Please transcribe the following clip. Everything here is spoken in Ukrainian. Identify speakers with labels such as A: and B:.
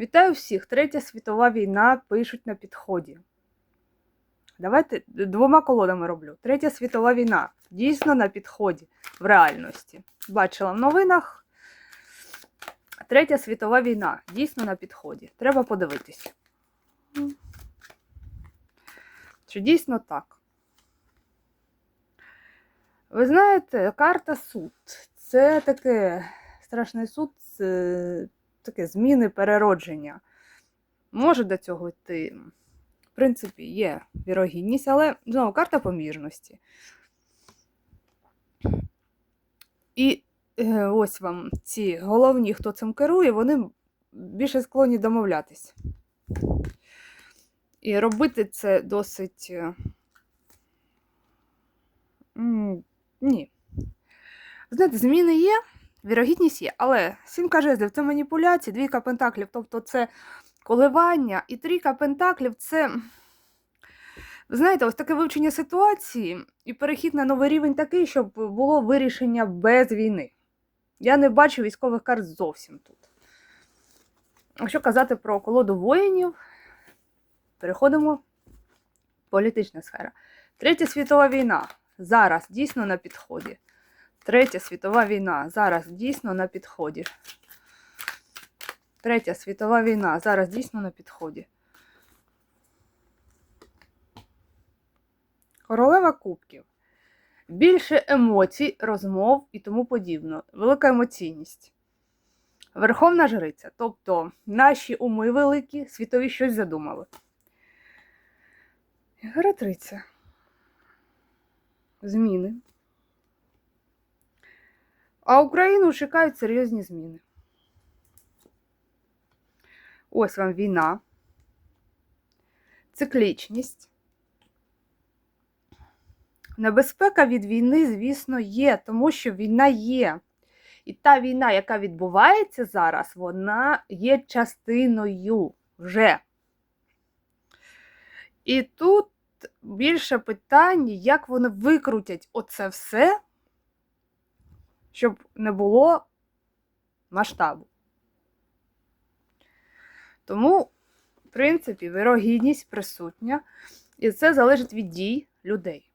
A: Вітаю всіх! Третя світова війна пишуть на підході. Давайте двома колодами роблю. Третя світова війна дійсно на підході в реальності. Бачила в новинах. Третя світова війна дійсно на підході. Треба подивитись. Чи дійсно так? Ви знаєте, карта суд. Це таке страшний суд, це таке зміни переродження. Може до цього йти. В принципі, є вірогідність, але знову карта помірності. І е, ось вам ці головні, хто цим керує, вони більше склонні домовлятись. І робити це досить. е, Ні. Знаєте, зміни є, вірогідність є, але сімка жезлів це маніпуляції, двійка пентаклів, тобто це коливання, і трійка пентаклів це. Знаєте, ось таке вивчення ситуації і перехід на новий рівень такий, щоб було вирішення без війни. Я не бачу військових карт зовсім тут. Якщо казати про колоду воїнів, переходимо. Політична сфера. Третя світова війна зараз дійсно на підході. Третя світова війна зараз дійсно на підході. Третя світова війна зараз дійсно на підході. Королева кубків. Більше емоцій, розмов і тому подібне. Велика емоційність. Верховна жриця. Тобто наші уми великі, світові щось задумали. Імператриця. Зміни. А Україну чекають серйозні зміни. Ось вам війна, циклічність. Небезпека від війни, звісно, є, тому що війна є. І та війна, яка відбувається зараз, вона є частиною вже. І тут більше питання, як вони викрутять оце все, щоб не було масштабу. Тому, в принципі, вирогідність присутня, і це залежить від дій людей.